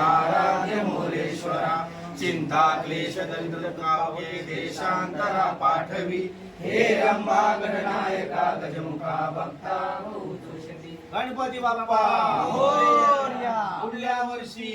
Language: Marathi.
आराध्य मोरेश्वरा चिंता क्लेश दरिद्र काव्ये देशांतरा पाठवी। हे रंबा गणनायका गजमुखा भक्ता गणपती बाप्पा हो, मोरया. पुढल्या वर्षी